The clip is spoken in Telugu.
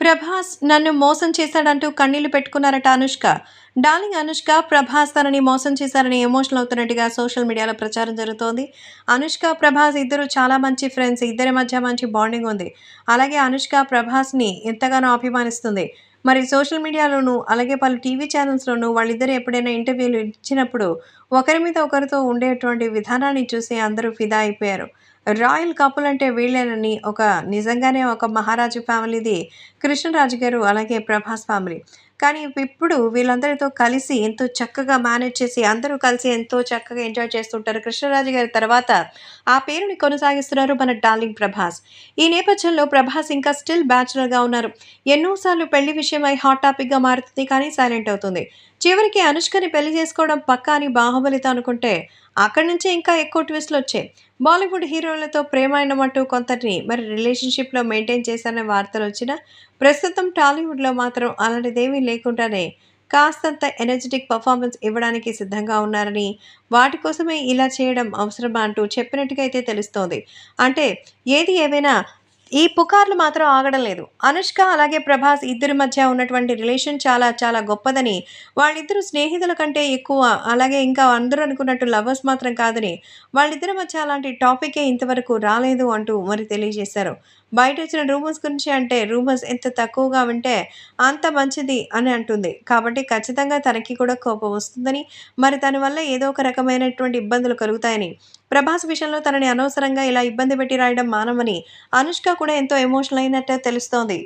ప్రభాస్ నన్ను మోసం చేశాడంటూ కన్నీళ్ళు పెట్టుకున్నారట అనుష్క. డార్లింగ్ అనుష్క ప్రభాస్ తనని మోసం చేశారని ఎమోషనల్ అవుతున్నట్టుగా సోషల్ మీడియాలో ప్రచారం జరుగుతోంది. అనుష్క ప్రభాస్ ఇద్దరు చాలా మంచి ఫ్రెండ్స్ ఇద్దరి మధ్య మంచి బాండింగ్ ఉంది. అలాగే అనుష్క ప్రభాస్ని ఎంతగానో అభిమానిస్తుంది. మరి సోషల్ మీడియాలోనూ అలాగే పలు టీవీ ఛానల్స్లోనూ వాళ్ళిద్దరు ఎప్పుడైనా ఇంటర్వ్యూలు ఇచ్చినప్పుడు ఒకరి మీద ఒకరితో ఉండేటువంటి విధానాన్ని చూసి అందరూ ఫిదా అయిపోయారు. రాయల్ కపుల్ అంటే వీళ్ళేనని ఒక నిజంగానే ఒక మహారాజు ఫ్యామిలీది కృష్ణరాజు గారు అలాగే ప్రభాస్ ఫ్యామిలీ. కానీ ఇప్పుడు వీళ్ళందరితో కలిసి ఎంతో చక్కగా మేనేజ్ చేసి అందరూ కలిసి ఎంతో చక్కగా ఎంజాయ్ చేస్తుంటారు. కృష్ణరాజు గారి తర్వాత ఆ పేరుని కొనసాగిస్తున్నారు మన డార్లింగ్ ప్రభాస్. ఈ నేపథ్యంలో ప్రభాస్ ఇంకా స్టిల్ బ్యాచులర్గా ఉన్నారు. ఎన్నోసార్లు పెళ్ళి విషయమై హాట్ టాపిక్గా మారుతుంది కానీ సైలెంట్ అవుతుంది. చివరికి అనుష్కని పెళ్ళి చేసుకోవడం పక్కా అని బాహుబలితో అనుకుంటే అక్కడి నుంచి ఇంకా ఎక్కువ ట్విస్ట్లు వచ్చాయి. బాలీవుడ్ హీరోలతో ప్రేమ అయినమంటూ కొంతటిని మరి రిలేషన్షిప్లో మెయింటైన్ చేశారనే వార్తలు వచ్చినా ప్రస్తుతం టాలీవుడ్లో మాత్రం అలాంటిదేమీ లేకుండానే కాస్తంత ఎనర్జెటిక్ పర్ఫార్మెన్స్ ఇవ్వడానికి సిద్ధంగా ఉన్నారని వాటి కోసమే ఇలా చేయడం అవసరమా అంటూ చెప్పినట్టుగా అయితే తెలుస్తోంది. అంటే ఏది ఏమైనా ఈ పుకార్లు మాత్రం ఆగడం లేదు. అనుష్క అలాగే ప్రభాస్ ఇద్దరి మధ్య ఉన్నటువంటి రిలేషన్ చాలా చాలా గొప్పదని వాళ్ళిద్దరు స్నేహితుల కంటే ఎక్కువ అలాగే ఇంకా అందరూ అనుకున్నట్టు లవర్స్ మాత్రం కాదని వాళ్ళిద్దరి మధ్య అలాంటి టాపికే ఇంతవరకు రాలేదు అంటూ మరి తెలియజేశారు. బయట వచ్చిన రూమర్స్ గురించి అంటే రూమర్స్ ఎంత తక్కువగా ఉంటే అంత మంచిది అని అంటుంది. కాబట్టి ఖచ్చితంగా తనకి కూడా కోపం వస్తుందని మరి దానివల్ల ఏదో ఒక రకమైనటువంటి ఇబ్బందులు కలుగుతాయని ప్రభాస్ విషయంలో తనని అనవసరంగా ఇలా ఇబ్బంది పెట్టి రాయడం మానమని అనుష్క కూడా ఎంతో ఎమోషనల్ అయినట్టే తెలుస్తోంది.